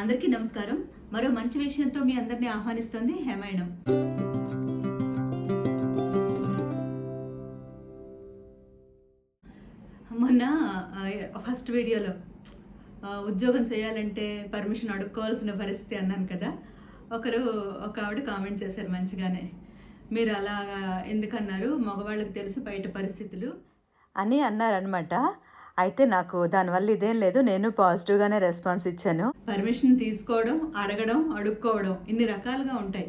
అందరికీ నమస్కారం. మరో మంచి విషయంతో మీ అందరినీ ఆహ్వానిస్తుంది హేమాయణం. మొన్న ఫస్ట్ వీడియోలో ఉద్యోగం చేయాలంటే పర్మిషన్ అడుక్కోవాల్సిన పరిస్థితి అన్నాను కదా. ఒకరు ఒక ఆవిడ కామెంట్ చేశారు మంచిగానే. మీరు అలాగా ఎందుకన్నారు? మగవాళ్ళకి తెలుసు బయట పరిస్థితులు. అని అన్నారనమాట అయితే నాకు దానివల్ల ఇదేం లేదు. నేను పాజిటివ్గానే రెస్పాన్స్ ఇచ్చాను. పర్మిషన్ తీసుకోవడం అడగడం అడుక్కోవడం ఇన్ని రకాలుగా ఉంటాయి.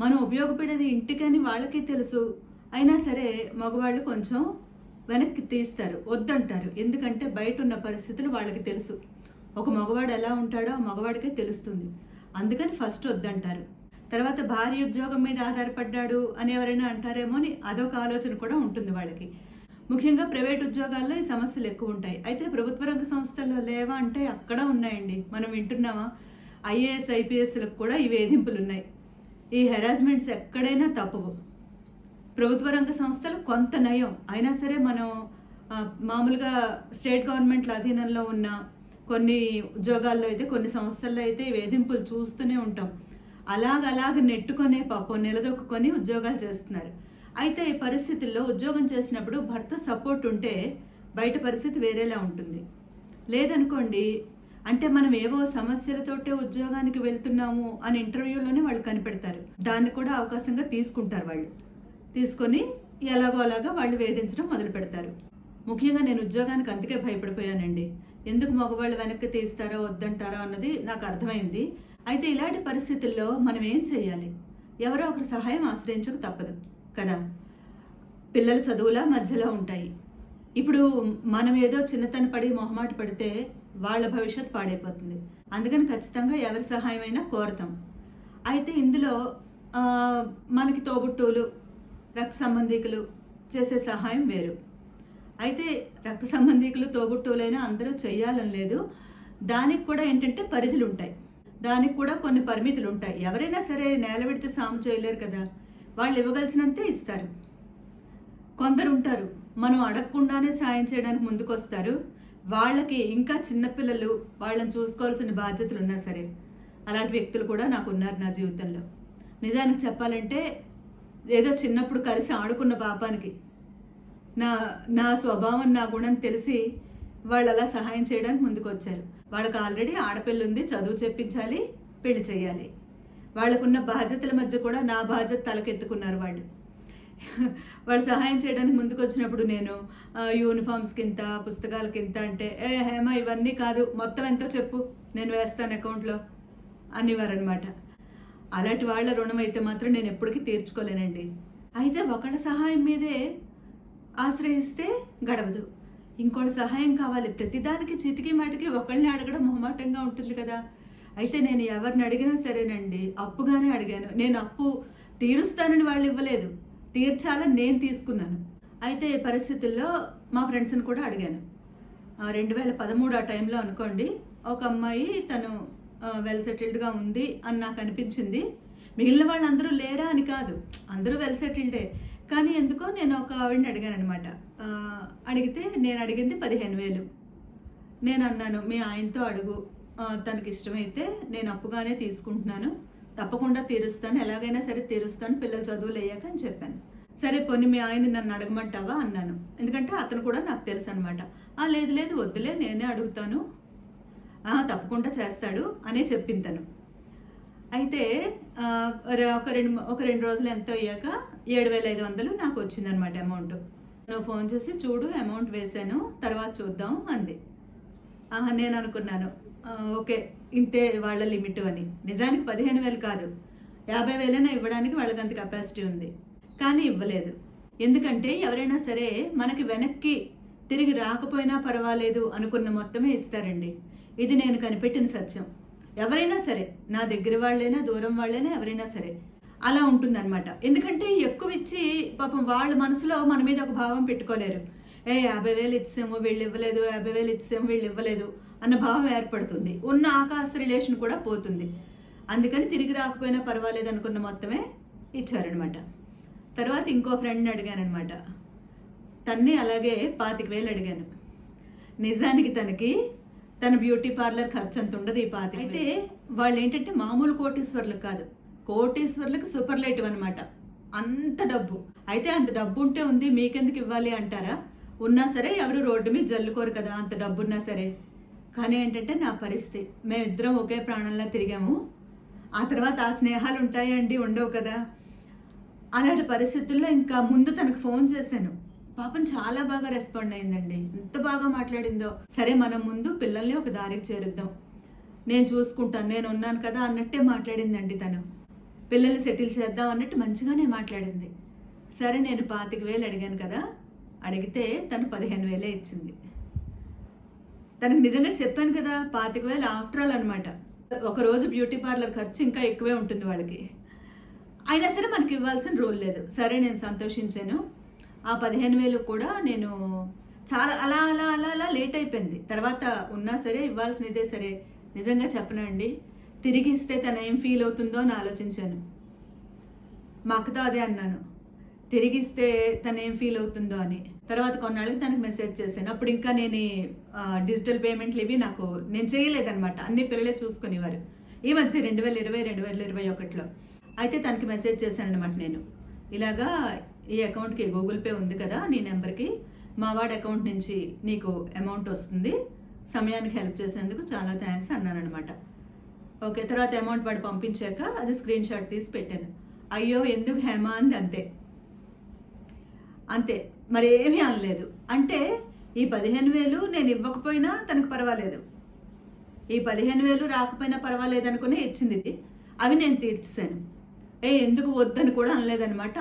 మనం ఉపయోగపడేది ఇంటికని వాళ్ళకి తెలుసు. అయినా సరే మగవాళ్ళు కొంచెం వెనక్కి తీస్తారు వద్దంటారు. ఎందుకంటే బయట ఉన్న పరిస్థితులు వాళ్ళకి తెలుసు. ఒక మగవాడు ఎలా ఉంటాడో ఆ మగవాడికే తెలుస్తుంది. అందుకని ఫస్ట్ వద్దంటారు. తర్వాత భార్య ఉద్యోగం మీద ఆధారపడ్డాడు అని ఎవరైనా అంటారేమో అని అదొక ఆలోచన కూడా ఉంటుంది వాళ్ళకి. ముఖ్యంగా ప్రైవేట్ ఉద్యోగాల్లో ఈ సమస్యలు ఎక్కువ ఉంటాయి. అయితే ప్రభుత్వ రంగ సంస్థల్లో లేవా అంటే అక్కడ ఉన్నాయండి. మనం వింటున్నామా? ఐఏఎస్ ఐపీఎస్లకు కూడా ఈ వేధింపులు ఉన్నాయి. ఈ హెరాస్మెంట్స్ ఎక్కడైనా తప్పవు. ప్రభుత్వ రంగ సంస్థలు కొంత నయం. అయినా సరే మనం మామూలుగా స్టేట్ గవర్నమెంట్ల అధీనంలో ఉన్న కొన్ని ఉద్యోగాల్లో అయితే కొన్ని సంస్థల్లో అయితే ఈ వేధింపులు చూస్తూనే ఉంటాం. అలాగ అలాగ నెట్టుకొని పాపం నిలదొక్కుని ఉద్యోగాలు చేస్తున్నారు. అయితే ఈ పరిస్థితుల్లో ఉద్యోగం చేసినప్పుడు భర్త సపోర్ట్ ఉంటే బయట పరిస్థితి వేరేలా ఉంటుంది. లేదనుకోండి అంటే మనం ఏవో సమస్యలతోటే ఉద్యోగానికి వెళ్తున్నాము అని ఇంటర్వ్యూలోనే వాళ్ళు కనిపెడతారు. దాన్ని కూడా అవకాశంగా తీసుకుంటారు వాళ్ళు. తీసుకొని ఎలాగో అలాగా వాళ్ళు వేధించడం మొదలు పెడతారు. ముఖ్యంగా నేను ఉద్యోగానికి అందుకే భయపడిపోయానండి. ఎందుకు మగవాళ్ళు వెనక్కి తీస్తారో వద్దంటారో అన్నది నాకు అర్థమైంది. అయితే ఇలాంటి పరిస్థితుల్లో మనం ఏం చేయాలి ఎవరో ఒకరి సహాయం ఆశ్రయించక తప్పదు. కదా. పిల్లల చదువుల మధ్యలో ఉంటాయి. ఇప్పుడు మనం ఏదో చిన్నతన పడి మొహమాట పడితే వాళ్ళ భవిష్యత్ పాడైపోతుంది. అందుకని ఖచ్చితంగా ఎవరి సహాయమైనా కోరతాం. అయితే ఇందులో మనకి తోబుట్టువులు రక్త సంబంధికులు చేసే సహాయం వేరు. అయితే రక్త సంబంధికులు తోబుట్టువులైనా అందరూ చేయాలని లేదు. దానికి కూడా ఏంటంటే పరిధులు ఉంటాయి దానికి కూడా కొన్ని పరిమితులు ఉంటాయి ఎవరైనా సరే నేల విడితే సాము చేయలేరు కదా. వాళ్ళు ఇవ్వగలిసినంతే ఇస్తారు. కొందరు ఉంటారు మనం అడగకుండానే సాయం చేయడానికి ముందుకు వస్తారు వాళ్ళకి ఇంకా చిన్నపిల్లలు వాళ్ళని చూసుకోవాల్సిన బాధ్యతలు ఉన్నా సరే అలాంటి వ్యక్తులు కూడా నాకు ఉన్నారు నా జీవితంలో. నిజానికి చెప్పాలంటే ఏదో చిన్నప్పుడు కలిసి ఆడుకున్న పాపానికి నా నా స్వభావం నా గుణం తెలిసి వాళ్ళు అలా సహాయం చేయడానికి ముందుకు వచ్చారు వాళ్ళకి ఆల్రెడీ ఆడపిల్ల ఉంది చదువు చెప్పించాలి పెళ్ళి చేయాలి. వాళ్ళకున్న బాధ్యతల మధ్య కూడా నా బాధ్యత తలకెత్తుకున్నారు వాళ్ళు. వాళ్ళు సహాయం చేయడానికి ముందుకు వచ్చినప్పుడు నేను ఆ, యూనిఫామ్స్కి ఇంత పుస్తకాలకి ఇంత అంటే ఏ హేమ ఇవన్నీ కాదు. మొత్తం ఎంతో చెప్పు. నేను వేస్తాను అకౌంట్లో అనేవారనమాట అలాంటి వాళ్ళ రుణం అయితే మాత్రం నేను ఎప్పటికీ తీర్చుకోలేనండి. అయితే ఒకళ్ళ సహాయం మీదే ఆశ్రయిస్తే గడవదు. ఇంకోళ్ళ సహాయం కావాలి. ప్రతిదానికి చిటికీ మాటికి ఒకళ్ళని అడగడం మొహమాటంగా ఉంటుంది కదా. అయితే నేను ఎవరిని అడిగినా సరేనండి అప్పుగానే అడిగాను. నేను అప్పు తీరుస్తానని వాళ్ళు ఇవ్వలేదు. తీర్చాలని నేను తీసుకున్నాను. అయితే పరిస్థితుల్లో మా ఫ్రెండ్స్ని కూడా అడిగాను. రెండు వేల పదమూడు ఆ టైంలో అనుకోండి ఒక అమ్మాయి తను వెల్ సెటిల్డ్గా ఉంది అని నాకు అనిపించింది. మిగిలిన వాళ్ళందరూ లేరా అని కాదు అందరూ వెల్ సెటిల్డే కానీ ఎందుకో నేను ఒక ఆవిడని అడిగాను అనమాట అడిగితే నేను అడిగింది పదిహేను వేలు. నేను అన్నాను మీ ఆయనతో అడుగు తనకి ఇష్టమైతే నేను అప్పుగానే తీసుకుంటున్నాను. తప్పకుండా తీరుస్తాను. ఎలాగైనా సరే తీరుస్తాను. పిల్లలు చదువులు అయ్యాక అని చెప్పాను. సరే పోనీ మీ ఆయన నన్ను అడగమంటావా? అన్నాను. ఎందుకంటే అతను కూడా నాకు తెలుసు అనమాట లేదు లేదు వద్దులే నేనే అడుగుతాను. తప్పకుండా చేస్తాడు అనే చెప్పింది తను. అయితే ఒక- రెండు ఒక రెండు రోజులు ఎంతో అయ్యాక ఏడు వేల ఐదు వందలు నాకు వచ్చిందనమాట అమౌంట్. నువ్వు ఫోన్ చేసి చూడు అమౌంట్ వేశాను తర్వాత చూద్దాం అంది. ఆహా నేను అనుకున్నాను. ఓకే ఇంతే వాళ్ళ లిమిట్ అని. నిజానికి పదిహేను వేలు కాదు. యాభై వేలైనా ఇవ్వడానికి వాళ్ళకి అంత కెపాసిటీ ఉంది. కానీ ఇవ్వలేదు. ఎందుకంటే ఎవరైనా సరే మనకి వెనక్కి తిరిగి రాకపోయినా పర్వాలేదు అనుకున్న మొత్తమే ఇస్తారండి. ఇది నేను కనిపెట్టిన సత్యం. ఎవరైనా సరే నా దగ్గర వాళ్ళైనా దూరం వాళ్ళైనా ఎవరైనా సరే అలా ఉంటుందన్నమాట. ఎందుకంటే ఎక్కువ ఇచ్చి పాపం వాళ్ళ మనసులో మన మీద ఒక భావం పెట్టుకోలేరు. ఏ యాభై వేలు ఇచ్చాము వీళ్ళు ఇవ్వలేదు యాభై వేలు ఇచ్చాము వీళ్ళు ఇవ్వలేదు. అన్న భావం ఏర్పడుతుంది. ఉన్న ఆకాశ రిలేషన్ కూడా పోతుంది. అందుకని తిరిగి రాకపోయినా పర్వాలేదు అనుకున్న మొత్తమే ఇచ్చారనమాట. తర్వాత ఇంకో ఫ్రెండ్ని అడిగానమాట తన్ని అలాగే పాతిక వేలు అడిగాను. నిజానికి తనకి తన బ్యూటీ పార్లర్ ఖర్చు అంత ఉండదు ఈ పాతిక అయితే వాళ్ళు ఏంటంటే మామూలు కోటీశ్వర్లకు కాదు. కోటీశ్వర్లకు సూపర్లేటివ్ అనమాట అంత డబ్బు. అయితే అంత డబ్బు ఉంటే ఉంది మీకెందుకు ఇవ్వాలి అంటారా? ఉన్నా సరే ఎవరు రోడ్డు మీద జల్లుకోరు కదా అంత డబ్బు ఉన్నా సరే. కానీ ఏంటంటే నా పరిస్థితి. మేమిద్దరం ఒకే ప్రాణంలో తిరిగాము. ఆ తర్వాత ఆ స్నేహాలు ఉంటాయండి ఉండవు కదా. అలాంటి పరిస్థితుల్లో ఇంకా ముందు తనకు ఫోన్ చేశాను. పాపం చాలా బాగా రెస్పాండ్ అయిందండి. ఎంత బాగా మాట్లాడిందో. సరే మనం ముందు పిల్లల్ని ఒక దారికి చేరుద్దాం. నేను చూసుకుంటాను నేను ఉన్నాను కదా అన్నట్టే మాట్లాడిందండి తను. పిల్లల్ని సెటిల్ చేద్దాం అన్నట్టు మంచిగానే మాట్లాడింది. సరే నేను పాతిక వేలు అడిగాను కదా. అడిగితే తను పదిహేను వేలే ఇచ్చింది. తనకు నిజంగా చెప్పాను కదా పాతిక వేలు ఆఫ్టర్ ఆల్ అనమాట ఒక రోజు బ్యూటీ పార్లర్ ఖర్చు ఇంకా ఎక్కువే ఉంటుంది వాళ్ళకి. అయినా సరే మనకి ఇవ్వాల్సిన రూల్ లేదు. సరే నేను సంతోషించాను. ఆ పదిహేను వేలు కూడా నేను చాలా అలా అలా అలా అలా లేట్ అయిపోయింది. తర్వాత ఉన్నా సరే ఇవ్వాల్సినదే సరే. నిజంగా చెప్పనండి తిరిగి ఇస్తే తను ఏం ఫీల్ అవుతుందో అని ఆలోచించాను. మా అక్కతో అదే అన్నాను. తిరిగిస్తే తను ఏం ఫీల్ అవుతుందో అని. తర్వాత కొన్నాళ్ళకి తనకు మెసేజ్ చేశాను. అప్పుడు ఇంకా నేను డిజిటల్ పేమెంట్లు ఇవి నాకు నేను చేయలేదన్నమాట. అన్ని పిల్లలే చూసుకునేవారు. ఈ మధ్య రెండు వేల ఇరవై రెండు వేల ఇరవై ఒకటిలో. అయితే తనకి మెసేజ్ చేశాను అనమాట నేను. ఇలాగా ఈ అకౌంట్కి గూగుల్ పే ఉంది కదా నీ నెంబర్కి మా వాడి అకౌంట్ నుంచి నీకు అమౌంట్ వస్తుంది. సమయానికి హెల్ప్ చేసేందుకు చాలా థ్యాంక్స్ అన్నాను అనమాట ఓకే తర్వాత అమౌంట్ వాడు పంపించాక అది స్క్రీన్ షాట్ తీసి పెట్టాను. అయ్యో ఎందుకు హేమ అంది అంతే. అంతే. మరి ఏమీ అనలేదు. అంటే ఈ పదిహేను వేలు నేను ఇవ్వకపోయినా తనకు పర్వాలేదు. ఈ పదిహేను వేలు రాకపోయినా పర్వాలేదు అనుకుని ఇచ్చింది ఇది అవి నేను తీర్చేశాను. ఏ ఎందుకు వద్దని కూడా అనలేదనమాట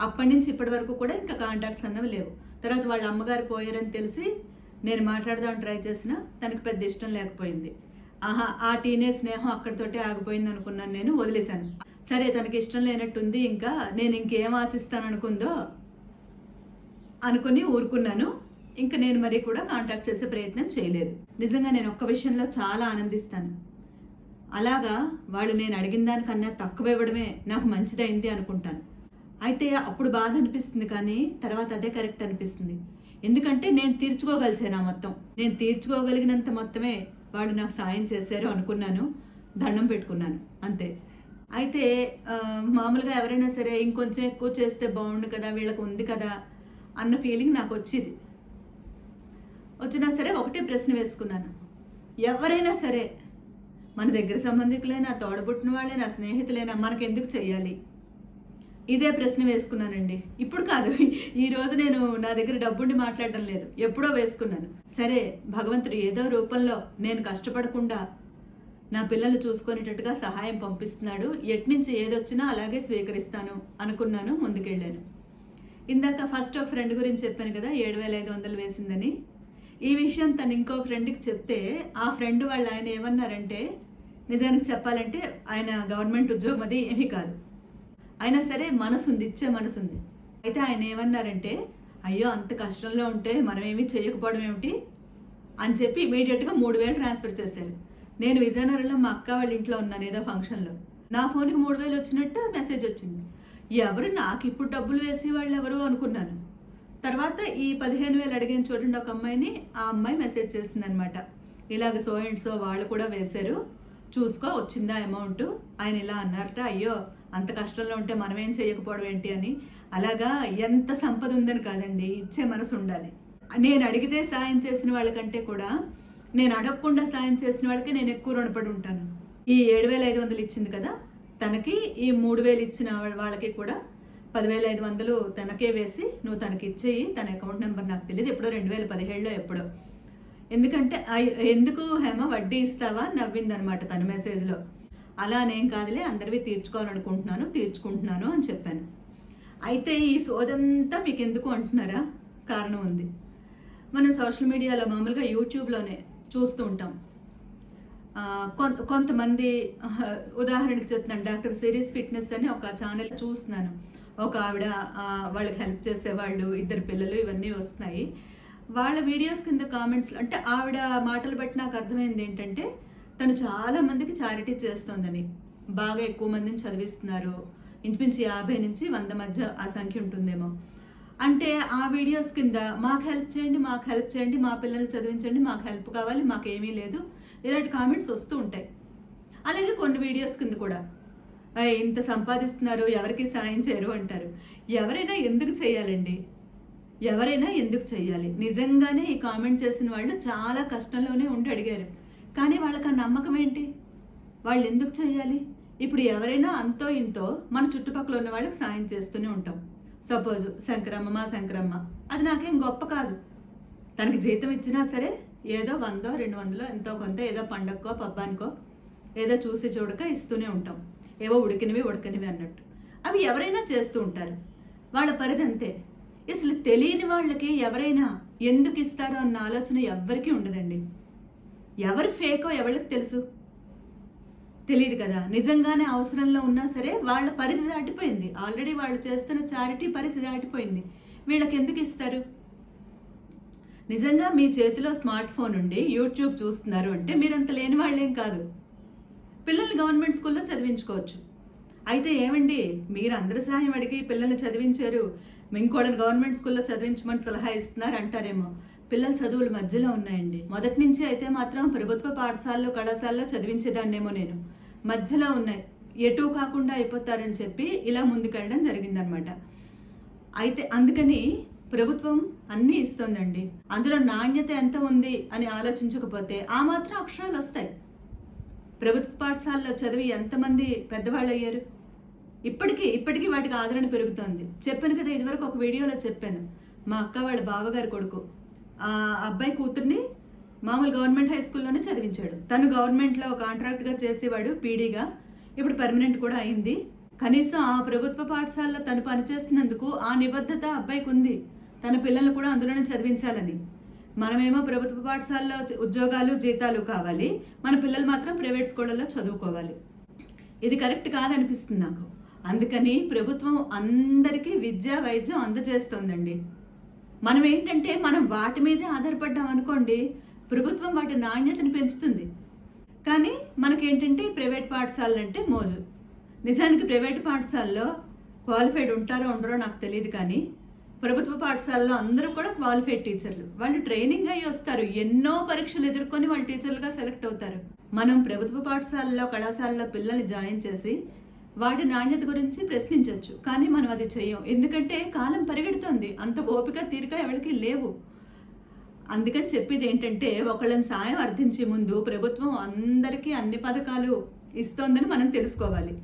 అప్పటి నుంచి ఇప్పటి వరకు కూడా ఇంకా కాంటాక్ట్స్ అన్నవి లేవు. తర్వాత వాళ్ళ అమ్మగారు పోయారని తెలిసి నేను మాట్లాడదాం ట్రై చేసినా తనకు పెద్ద ఇష్టం లేకపోయింది. ఆహా ఆ టీనేజ్ స్నేహం అక్కడితోటే ఆగిపోయింది అనుకున్నాను నేను వదిలేశాను. సరే తనకి ఇష్టం లేనట్టుంది ఇంకా నేను ఇంకేం ఆశిస్తాను అనుకుందో అనుకుని ఊరుకున్నాను. ఇంకా నేను మరి కూడా కాంటాక్ట్ చేసే ప్రయత్నం చేయలేదు. నిజంగా నేను ఒక్క విషయంలో చాలా ఆనందిస్తాను. అలాగా వాళ్ళు నేను అడిగిన దానికన్నా తక్కువ ఇవ్వడమే నాకు మంచిదైంది అనుకుంటాను. అయితే అప్పుడు బాధ అనిపిస్తుంది కానీ తర్వాత అదే కరెక్ట్ అనిపిస్తుంది. ఎందుకంటే నేను తీర్చుకోగలిచాను మొత్తం. నేను తీర్చుకోగలిగినంత మొత్తమే వాళ్ళు నాకు సాయం చేశారు అనుకున్నాను. దండం పెట్టుకున్నాను. అంతే. అయితే మామూలుగా ఎవరైనా సరే ఇంకొంచెం ఎక్కువ చేస్తే బాగుండు కదా వీళ్ళకు ఉంది కదా అన్న ఫీలింగ్ నాకు వచ్చేది వచ్చినా సరే ఒకటే ప్రశ్న వేసుకున్నాను. ఎవరైనా సరే మన దగ్గర సంబంధికులైనా తోడబుట్టిన వాళ్ళైనా స్నేహితులైనా మనకెందుకు చేయాలి ఇదే ప్రశ్న వేసుకున్నానండి. ఇప్పుడు కాదు ఈ రోజు నేను నా దగ్గర డబ్బుండి మాట్లాడడం లేదు. ఎప్పుడో వేసుకున్నాను. సరే భగవంతుడు ఏదో రూపంలో నేను కష్టపడకుండా నా పిల్లలు చూసుకునేటట్టుగా సహాయం పంపిస్తున్నాడు. ఎట్నుంచి ఏదొచ్చినా అలాగే స్వీకరిస్తాను అనుకున్నాను ముందుకెళ్ళాను. ఇందాక ఫస్ట్ ఒక ఫ్రెండ్ గురించి చెప్పాను కదా ఏడు వేల ఐదు వందలు వేసిందని. ఈ విషయం తను ఇంకో ఫ్రెండ్కి చెప్తే ఆ ఫ్రెండ్ వాళ్ళు ఆయన ఏమన్నారంటే నిజానికి చెప్పాలంటే ఆయన గవర్నమెంట్ ఉద్యోగం అది ఏమీ కాదు. అయినా సరే మనసుంది ఇచ్చే మనసుంది. అయితే ఆయన ఏమన్నారంటే అయ్యో అంత కష్టంలో ఉంటే మనం ఏమీ చేయకపోవడం ఏమిటి? అని చెప్పి ఇమీడియట్గా మూడు వేలు ట్రాన్స్ఫర్ చేశారు. నేను విజయనగరంలో మా అక్క వాళ్ళ ఇంట్లో ఉన్నాను ఏదో ఫంక్షన్లో నా ఫోన్కి మూడు వేలు వచ్చినట్టు మెసేజ్ వచ్చింది. ఎవరు నాకు ఇప్పుడు డబ్బులు వేసేవాళ్ళు ఎవరు అనుకున్నాను తర్వాత ఈ పదిహేను వేలు అడిగిన చూడండి ఒక అమ్మాయిని ఆ అమ్మాయి మెసేజ్ చేసింది అనమాట ఇలాగ సో అండ్ సో వాళ్ళు కూడా వేశారు. చూసుకో వచ్చిందా అమౌంట్? ఆయన ఇలా అన్నారట అయ్యో అంత కష్టంలో ఉంటే మనం ఏం చేయకపోవడం ఏంటి అని. అలాగా ఎంత సంపద ఉందని కాదండి ఇచ్చే మనసు ఉండాలి. నేను అడిగితే సాయం చేసిన వాళ్ళకంటే కూడా నేను అడగకుండా సాయం చేసిన వాళ్ళకి నేను ఎక్కువ రుణపడి ఉంటాను. ఈ ఏడు వేల ఐదు వందలు ఇచ్చింది కదా తనకి ఈ మూడు వేలు ఇచ్చిన వాళ్ళకి కూడా పదివేల ఐదు వందలు తనకే వేసి నువ్వు తనకి ఇచ్చేయి తన అకౌంట్ నెంబర్ నాకు తెలియదు ఎప్పుడో రెండు వేల పదిహేడులో ఎప్పుడో. ఎందుకంటే ఎందుకు హేమ వడ్డీ ఇస్తావా? నవ్విందనమాట తన మెసేజ్లో అలా నేను కాదులే అందరివి తీర్చుకోవాలనుకుంటున్నాను తీర్చుకుంటున్నాను అని చెప్పాను. అయితే ఈ సోదంతా మీకు ఎందుకు అంటున్నారా? కారణం ఉంది. మనం సోషల్ మీడియాలో మామూలుగా యూట్యూబ్లోనే చూస్తూ ఉంటాం. కొంతమంది ఉదాహరణకి చెప్తున్నాను డాక్టర్ సిరీస్ ఫిట్నెస్ అని ఒక ఛానల్ చూస్తున్నాను. ఒక ఆవిడ వాళ్ళకి హెల్ప్ చేసేవాళ్ళు ఇద్దరు పిల్లలు ఇవన్నీ వస్తున్నాయి. వాళ్ళ వీడియోస్ కింద కామెంట్స్ అంటే ఆవిడ మాటలు బట్టి నాకు అర్థమైంది ఏంటంటే తను చాలా మందికి చారిటీ చేస్తోందని. బాగా ఎక్కువ మందిని చదివిస్తున్నారు. ఇంచుమించు యాభై నుంచి వంద మధ్య ఆ సంఖ్య ఉంటుందేమో. అంటే ఆ వీడియోస్ కింద మాకు హెల్ప్ చేయండి మాకు హెల్ప్ చేయండి మా పిల్లల్ని చదివించండి మాకు హెల్ప్ కావాలి మాకు ఏమీ లేదు. ఇలాంటి కామెంట్స్ వస్తూ ఉంటాయి. అలాగే కొన్ని వీడియోస్ కింద కూడా. ఇంత సంపాదిస్తున్నారు ఎవరికి సాయం చేయరు అంటారు. ఎవరైనా ఎందుకు చేయాలండి? ఎవరైనా ఎందుకు చేయాలి? నిజంగానే ఈ కామెంట్ చేసిన వాళ్ళు చాలా కష్టంలోనే ఉండి అడిగారు. కానీ వాళ్ళకి ఆ నమ్మకం ఏంటి? వాళ్ళు ఎందుకు చేయాలి? ఇప్పుడు ఎవరైనా అంతో ఇంతో మన చుట్టుపక్కల ఉన్న వాళ్ళకి సాయం చేస్తూనే ఉంటాం. సపోజ్ శంకరమ్మ మా శంకరమ్మ. అది నాకేం గొప్ప కాదు. తనకి జీతం ఇచ్చినా సరే ఏదో వందో రెండు వందలో ఎంతో కొంత ఏదో పండగకో పబ్బానికో ఏదో చూసి చూడక ఇస్తూనే ఉంటాం. ఏవో ఉడికినవి ఉడకనివి అన్నట్టు. అవి ఎవరైనా చేస్తూ ఉంటారు. వాళ్ళ పరిధి అంతే. అసలు తెలియని వాళ్ళకి ఎవరైనా ఎందుకు ఇస్తారో అన్న ఆలోచన ఎవ్వరికీ ఉండదండి. ఎవరు ఫేకో ఎవరికి తెలుసు? తెలియదు కదా. నిజంగానే అవసరంలో ఉన్నా సరే వాళ్ళ పరిధి దాటిపోయింది. ఆల్రెడీ వాళ్ళు చేస్తున్న చారిటీ పరిధి దాటిపోయింది. వీళ్ళకి ఎందుకు ఇస్తారు? నిజంగా మీ చేతిలో స్మార్ట్ ఫోన్ ఉండి యూట్యూబ్ చూస్తున్నారు అంటే మీరంత లేని వాళ్ళేం కాదు. పిల్లల్ని గవర్నమెంట్ స్కూల్లో చదివించుకోవచ్చు. అయితే ఏమండి? మీరు అందరి సహాయం అడిగి పిల్లల్ని చదివించారు. ఇంకోళ్ళని గవర్నమెంట్ స్కూల్లో చదివించమని సలహా ఇస్తున్నారు అంటారేమో. పిల్లల చదువులు మధ్యలో ఉన్నాయండి. మొదటి నుంచి అయితే మాత్రం ప్రభుత్వ పాఠశాలలో కళాశాలలో చదివించేదాన్నేమో నేను. మధ్యలో ఉన్నాయి. ఎటు కాకుండా అయిపోతారని చెప్పి ఇలా ముందుకెళ్ళడం జరిగిందనమాట. అయితే అందుకని ప్రభుత్వం అన్నీ ఇస్తోందండి. అందులో నాణ్యత ఎంత ఉంది అని ఆలోచించకపోతే ఆ మాత్రం అక్షరాలు వస్తాయి. ప్రభుత్వ పాఠశాలలో చదివి ఎంతమంది పెద్దవాళ్ళు అయ్యారు ఇప్పటికీ ఇప్పటికీ వాటికి ఆదరణ పెరుగుతోంది. చెప్పాను కదా ఇదివరకు ఒక వీడియోలో చెప్పాను. మా అక్క వాళ్ళ బావగారి కొడుకు. ఆ అబ్బాయి కూతుర్ని మామూలు గవర్నమెంట్ హై స్కూల్లోనే చదివించాడు. తను గవర్నమెంట్లో కాంట్రాక్ట్గా చేసేవాడు పీడీగా. ఇప్పుడు పర్మనెంట్ కూడా అయింది. కనీసం ఆ ప్రభుత్వ పాఠశాలలో తను పనిచేస్తున్నందుకు ఆ నిబద్ధత అబ్బాయికి ఉంది తన పిల్లల్ని కూడా అందులోనే చదివించాలని. మనమేమో ప్రభుత్వ పాఠశాలలో ఉద్యోగాలు జీతాలు కావాలి. మన పిల్లలు మాత్రం ప్రైవేట్ స్కూళ్ళలో చదువుకోవాలి. ఇది కరెక్ట్ కాదనిపిస్తుంది నాకు. అందుకని ప్రభుత్వం అందరికీ విద్యా వైద్యం అందజేస్తోందండి. మనం ఏంటంటే మనం వాటి మీదే ఆధారపడ్డాం అనుకోండి ప్రభుత్వం వాటి నాణ్యతను పెంచుతుంది. కానీ మనకేంటంటే ప్రైవేట్ పాఠశాలలు అంటే మోజు. నిజానికి ప్రైవేట్ పాఠశాలలో క్వాలిఫైడ్ ఉంటారో ఉండరో నాకు తెలియదు కానీ ప్రభుత్వ పాఠశాలలో అందరూ కూడా క్వాలిఫైడ్ టీచర్లు వాళ్ళు ట్రైనింగ్ అయ్యి వస్తారు. ఎన్నో పరీక్షలు ఎదుర్కొని వాళ్ళు టీచర్లుగా సెలెక్ట్ అవుతారు. మనం ప్రభుత్వ పాఠశాలలో కళాశాలలో పిల్లల్ని జాయిన్ చేసి వాటి నాణ్యత గురించి ప్రశ్నించవచ్చు కానీ మనం అది చేయం ఎందుకంటే కాలం పరిగెడుతోంది. అంత ఓపిక తీరిక ఎవరికి లేవు. అందుకని చెప్పేది ఏంటంటే ఒకళ్ళని సాయం అర్థించే ముందు ప్రభుత్వం అందరికీ అన్ని పథకాలు ఇస్తోందని మనం తెలుసుకోవాలి.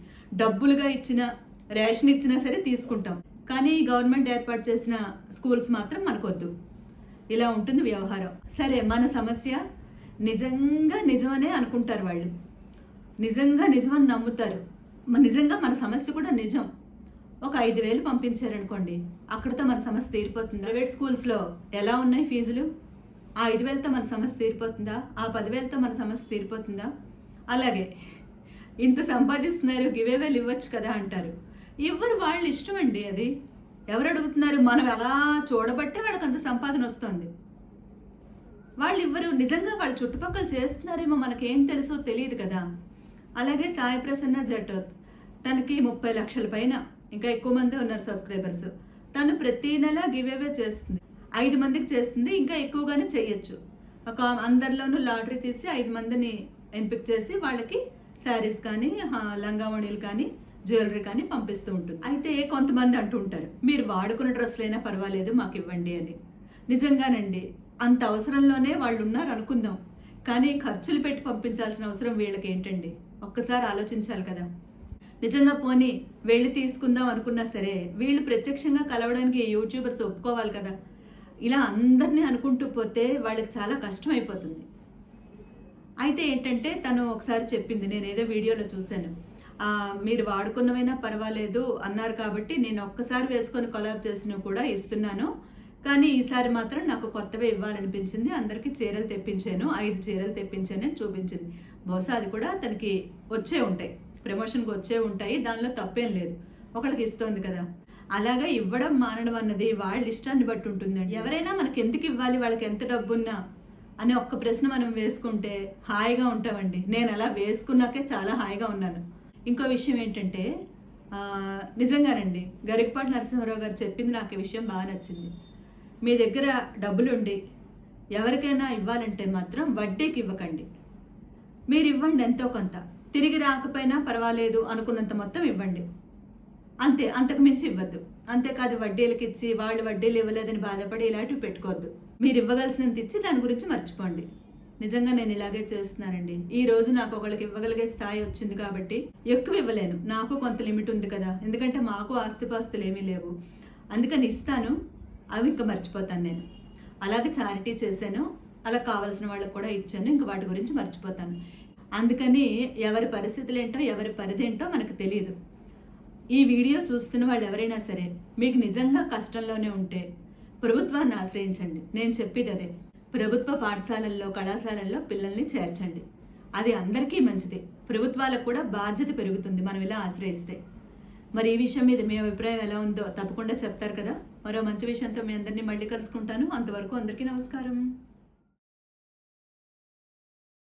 డబ్బులుగా ఇచ్చిన రేషన్ ఇచ్చినా సరే తీసుకుంటాం. కానీ గవర్నమెంట్ ఏర్పాటు చేసిన స్కూల్స్ మాత్రం మనకొద్దు. ఇలా ఉంటుంది వ్యవహారం. సరే మన సమస్య నిజంగా నిజమనే అనుకుంటారు వాళ్ళు. నిజంగా నిజమని నమ్ముతారు. నిజంగా మన సమస్య కూడా నిజం. ఒక ఐదు వేలు పంపించారనుకోండి అక్కడితో మన సమస్య తీరిపోతుందా? ప్రైవేట్ స్కూల్స్లో ఎలా ఉన్నాయి ఫీజులు? ఆ ఐదు వేలతో మన సమస్య తీరిపోతుందా? ఆ పదివేలతో మన సమస్య తీరిపోతుందా? అలాగే ఇంత సంపాదిస్తున్నారు గివేవేలు ఇవ్వచ్చు కదా అంటారు. ఇవ్వరు వాళ్ళ ఇష్టం అండి అది? ఎవరు అడుగుతున్నారు? మనం అలా చూడబట్టే వాళ్ళకి అంత సంపాదన వస్తుంది. వాళ్ళు ఇవ్వరు నిజంగా వాళ్ళ చుట్టుపక్కల చేస్తున్నారేమో మనకేం తెలుసో తెలియదు కదా. అలాగే సాయి ప్రసన్న జటోత్ తనకి ముప్పై లక్షల పైన ఇంకా ఎక్కువ మంది ఉన్నారు సబ్స్క్రైబర్స్. తను ప్రతి నెల గివేవే చేస్తుంది. ఐదు మందికి చేస్తుంది ఇంకా ఎక్కువగానే చేయొచ్చు ఒక అందరిలోనూ లాటరీ తీసి ఐదు మందిని ఎంపిక చేసి వాళ్ళకి శారీస్ కానీ హా, లంగావణీలు కానీ జ్యువెలరీ కానీ పంపిస్తూ ఉంటుంది. అయితే కొంతమంది అంటూ ఉంటారు మీరు వాడుకున్న డ్రెస్సులైనా పర్వాలేదు మాకు ఇవ్వండి అని. నిజంగానండి అంత అవసరంలోనే వాళ్ళు ఉన్నారు అనుకుందాం. కానీ ఖర్చులు పెట్టి పంపించాల్సిన అవసరం వీళ్ళకి ఏంటండి ఒక్కసారి ఆలోచించాలి కదా. నిజంగా పోనీ వెళ్ళి తీసుకుందాం అనుకున్నా సరే వీళ్ళు ప్రత్యక్షంగా కలవడానికి యూట్యూబర్స్ ఒప్పుకోవాలి కదా. ఇలా అందరినీ అనుకుంటూ పోతే వాళ్ళకి చాలా కష్టం అయిపోతుంది అయితే ఏంటంటే తను ఒకసారి చెప్పింది నేను ఏదో వీడియోలో చూశాను. మీరు వాడుకున్నవైనా పర్వాలేదు అన్నారు కాబట్టి నేను ఒక్కసారి వేసుకొని కొలాబ్ చేసినవి కూడా ఇస్తున్నాను. కానీ ఈసారి మాత్రం నాకు కొత్తవే ఇవ్వాలనిపించింది. అందరికీ చీరలు తెప్పించాను. ఐదు చీరలు తెప్పించాను అని చూపించింది. బహుశా అది కూడా తనకి వచ్చే ఉంటాయి. ప్రమోషన్కి వచ్చే ఉంటాయి. దానిలో తప్పేం లేదు. ఒకళ్ళకి ఇస్తోంది కదా. అలాగా ఇవ్వడం మానడం అన్నది వాళ్ళ ఇష్టాన్ని బట్టి ఉంటుందండి. ఎవరైనా మనకి ఎందుకు ఇవ్వాలి? వాళ్ళకి ఎంత డబ్బున్నా అనే ఒక్క ప్రశ్న మనం వేసుకుంటే హాయిగా ఉంటామండి. నేను అలా వేసుకున్నాకే చాలా హాయిగా ఉన్నాను. ఇంకో విషయం ఏంటంటే నిజంగానండి గరికపాటి నరసింహారావు గారు చెప్పింది నాకు ఈ విషయం బాగా నచ్చింది. మీ దగ్గర డబ్బులుండి ఎవరికైనా ఇవ్వాలంటే మాత్రం వడ్డీకి ఇవ్వకండి. మీరు ఇవ్వండి ఎంతో కొంత తిరిగి రాకపోయినా పర్వాలేదు అనుకున్నంత మొత్తం ఇవ్వండి. అంతే అంతకు మించి ఇవ్వద్దు. అంతేకాదు వడ్డీలకు ఇచ్చి వాళ్ళు వడ్డీలు ఇవ్వలేదని బాధపడి ఇలాంటివి పెట్టుకోవద్దు. మీరు ఇవ్వగలిసినంత ఇచ్చి దాని గురించి మర్చిపోండి. నిజంగా నేను ఇలాగే చేస్తున్నానండి. ఈ రోజు నాకు ఒకళ్ళకి ఇవ్వగలిగే స్థాయి వచ్చింది కాబట్టి ఎక్కువ ఇవ్వలేను. నాకు కొంత లిమిట్ ఉంది కదా. ఎందుకంటే మాకు ఆస్తిపాస్తులు ఏమీ లేవు. అందుకని ఇస్తాను. అవి ఇంకా మర్చిపోతాను నేను. అలాగే చారిటీ చేశాను. అలా కావాల్సిన వాళ్ళకి కూడా ఇచ్చాను. ఇంకా వాటి గురించి మర్చిపోతాను. అందుకని ఎవరి పరిస్థితులు ఏంటో ఎవరి పరిధి ఏంటో మనకు తెలియదు ఈ వీడియో చూస్తున్న వాళ్ళు ఎవరైనా సరే మీకు నిజంగా కష్టంలోనే ఉంటే ప్రభుత్వాన్ని ఆశ్రయించండి. నేను చెప్పేది అదే. ప్రభుత్వ పాఠశాలల్లో కళాశాలల్లో పిల్లల్ని చేర్చండి. అది అందరికీ మంచిది. ప్రభుత్వాలకు కూడా బాధ్యత పెరుగుతుంది మనం ఇలా ఆశ్రయిస్తే. మరి ఈ విషయం మీద మీ అభిప్రాయం ఎలా ఉందో తప్పకుండా చెప్తారు కదా. మరో మంచి విషయంతో మీ అందరినీ మళ్ళీ కలుసుకుంటాను. అంతవరకు అందరికీ నమస్కారం.